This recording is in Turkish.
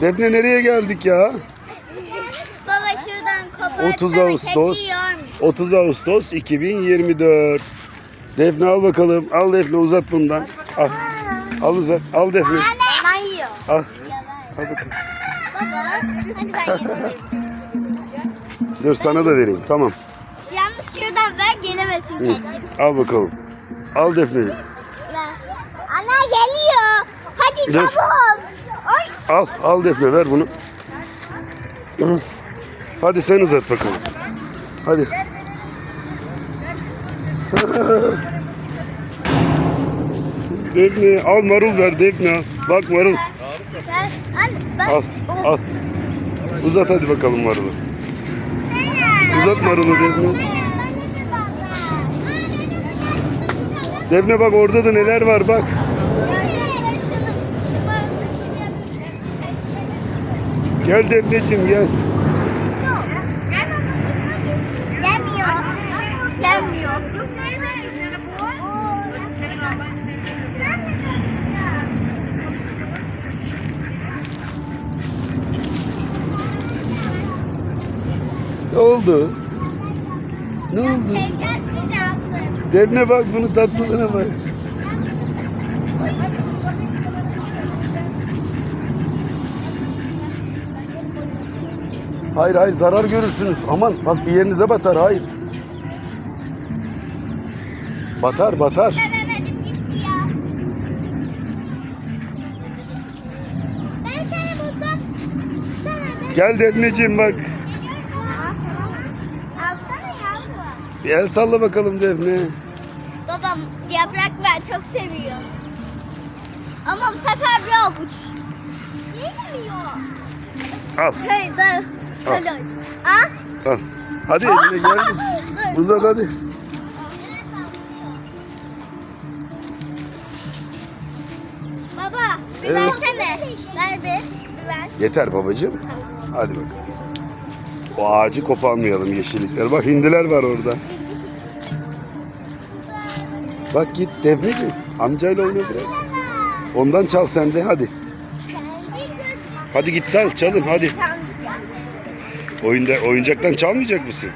Defne nereye geldik ya? Baba şuradan kopartsana 30 Ağustos. keçi yiyormuş. 30 Ağustos 2024. Defne al bakalım. Al Defne uzat bundan. Al. Al uzat. Al Defne. Anne. yiyor. Al. Al bakalım. Baba hadi ben getireyim. Dur sana da vereyim. Tamam. Yalnız şuradan ver gelemesin Hı. keçi. Al bakalım. Al Defne'yi. Ana geliyor. Hadi Dur. çabuk. Al. Al Defne ver bunu. Hadi sen uzat bakalım. Hadi. Defne al marul ver Defne. Bak marul. Al. Al. Uzat hadi bakalım marulu. Uzat marulu Defne. Defne bak orada da neler var bak. Gel Defneciğim gel. Gelmiyor. Gelmiyor. Ne oldu? Ne oldu? Defne bak bunu tatlılığına bak. Hayır hayır zarar görürsünüz. Aman bak bir yerinize batar hayır. Batar batar. Sevemedim gitti ya. Ben seni buldum. Sana ben Gel Defneciğim bak. Alsana yavrum. Bir el salla bakalım Defne. Babam yaprak ver çok seviyor. Ama bu sefer bir avuç. Yemiyor. Al Hey dur. Al. Al. Hadi eline gel. Dur. Uzat hadi. Baba bir Evet. versene. Ver bir. Bir ver. Yeter babacığım. Hadi bakalım. O ağacı koparmayalım yeşillikler. Bak hindiler var orada. Bak git Defneciğim. Amcayla oyna biraz. Ondan çal sen de hadi. Hadi git çal çalın hadi. Oyunda oyuncaktan çalmayacak mısın?